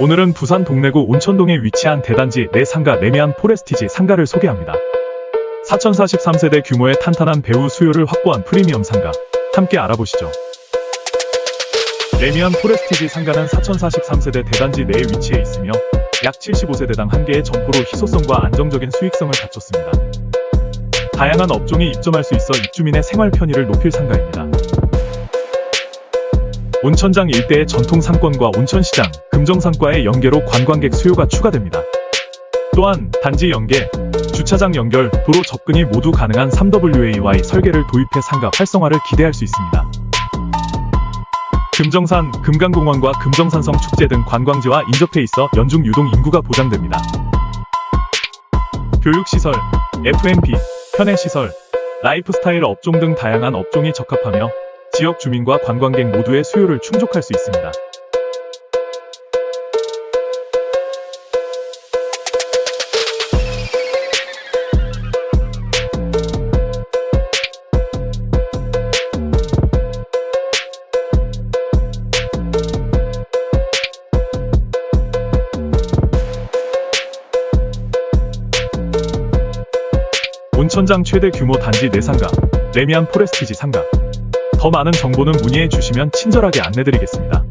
오늘은 부산 동래구 온천동에 위치한 대단지 내 상가 레미안 포레스티지 상가를 소개합니다. 4043세대 규모의 탄탄한 배우 수요를 확보한 프리미엄 상가. 함께 알아보시죠. 레미안 포레스티지 상가는 4043세대 대단지 내에 위치해 있으며 약 75세대당 1개의 점포로 희소성과 안정적인 수익성을 갖췄습니다. 다양한 업종이 입점할 수 있어 입주민의 생활 편의를 높일 상가입니다. 온천장 일대의 전통 상권과 온천시장, 금정상과의 연계로 관광객 수요가 추가됩니다. 또한 단지 연계, 주차장 연결, 도로 접근이 모두 가능한 3WAY 설계를 도입해 상가 활성화를 기대할 수 있습니다. 금정산, 금강공원과 금정산성 축제 등 관광지와 인접해 있어 연중 유동 인구가 보장됩니다. 교육시설, F&B, 편의시설, 라이프스타일 업종 등 다양한 업종이 적합하며 지역 주민과 관광객 모두의 수요를 충족할 수 있습니다. 온천장 최대 규모 단지 내상가, 레미안 포레스티지 상가. 더 많은 정보는 문의해 주시면 친절하게 안내드리겠습니다.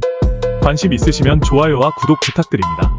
관심 있으시면 좋아요와 구독 부탁드립니다.